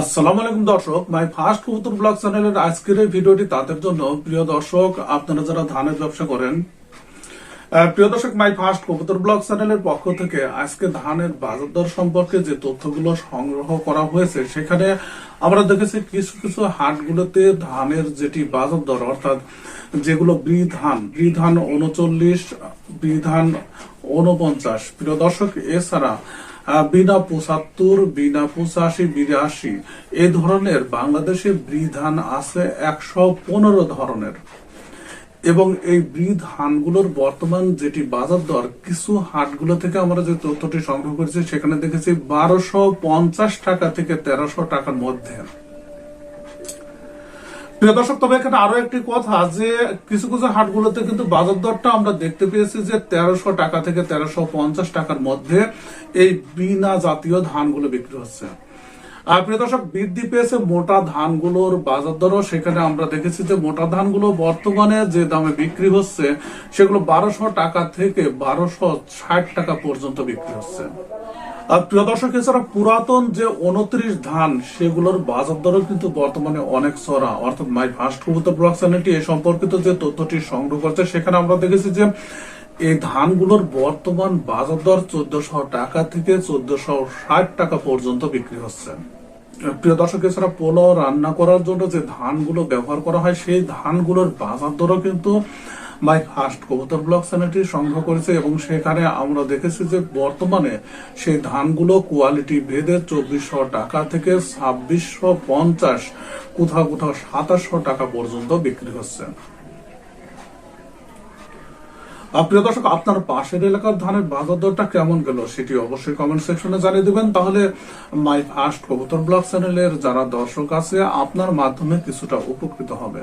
আসসালামু আলাইকুম দর্শক, মাই ফার্স্ট কবুতর ব্লগ চ্যানেলের আজকের এই ভিডিওটি তাদের জন্য। প্রিয় দর্শক, আপনারা যারা ধানের ব্যবসা করেন প্রিয় দর্শক, মাই ফার্স্ট কবুতর ব্লগ চ্যানেলের পক্ষ থেকে আজকে ধানের বাজার দর সম্পর্কে যে তথ্যগুলো সংগ্রহ করা হয়েছে, সেখানে আমরা দেখেছি কিছু কিছু হাটগুলোতে ধানের যেটি বাজার দর, অর্থাৎ যেগুলো ব্রি ধান ব্রি ধান উনচল্লিশ ব্রি ধান উনপঞ্চাশ প্রিয় দর্শক, এছাড়া বিনা পঁচাত্তর, বিনা পঁচাশি, বিরাশি, এ ধরনের বাংলাদেশে বিধান ধান আছে একশো পনেরো ধরনের। এবং এই ব্রিদ হানগুলোর বর্তমান যেটি বাজার দর, কিছু হাটগুলো থেকে আমরা যে তথ্যটি সংগ্রহ করেছি, সেখানে দেখেছি বারোশো পঞ্চাশ টাকা থেকে তেরোশো টাকার মধ্যে। দর্শক, তবে এখানে আরও একটি কথা যে কিছু কিছু হাটগুলোতে কিন্তু বাজার দরটা আমরা দেখতে পেয়েছি যে তেরোশো টাকা থেকে তেরোশো পঞ্চাশ টাকার মধ্যে এই বিনা জাতীয় ধানগুলো বিক্রি হচ্ছে। আর প্রিয় দর্শক, বৃদ্ধি পেয়েছে মোটা ধানগুলোর বাজার দরও। সেখানে আমরা দেখেছি যে মোটা ধানগুলো বর্তমানে যে দামে বিক্রি হচ্ছে, সেগুলো বারোশো টাকা থেকে বারোশো ষাট টাকা পর্যন্ত বিক্রি হচ্ছে। প্রিয় দর্শক, এছাড়া পুরাতন যে উনত্রিশ ধান, সেগুলোর বাজার দরও কিন্তু বর্তমানে অনেক চড়া অর্থাৎ মাই ফার্স্ট ব্লক চ্যানেলটি এ সম্পর্কিত যে তথ্যটি সংগ্রহ করছে, সেখানে আমরা দেখেছি যে এই ধানগুলোর বর্তমান বাজার দর চোদ্দশো টাকা থেকে চোদ্দশো ষাট টাকা পর্যন্ত বিক্রি হচ্ছে। প্রিয় দর্শক, এছাড়া পোলাও রান্না করার জন্য যে ধানগুলো ব্যবহার করা হয়, সেই ধানগুলোর বাজার দরও কিন্তু মাই ফার্স্ট কবুতর ব্লক চ্যানেলটি সংগ্রহ করেছে এবং সেখানে আমরা দেখেছি যে বর্তমানে সেই ধানগুলো কোয়ালিটি ভেদে চব্বিশশো টাকা থেকে ছাব্বিশশো পঞ্চাশ, কোথাও কোথাও সাতাশশো টাকা পর্যন্ত বিক্রি হচ্ছে। প্রিয় দর্শক, আপনার পাশের এলাকার ধানের বাজার দরটা কেমন গেল সেটি অবশ্যই কমেন্ট সেকশনে জানিয়ে দিবেন। তাহলে মাই ফার্স্ট কবুতর ব্লগ চ্যানেলের যারা দর্শক আছে, আপনার মাধ্যমে কিছুটা উপকৃত হবে।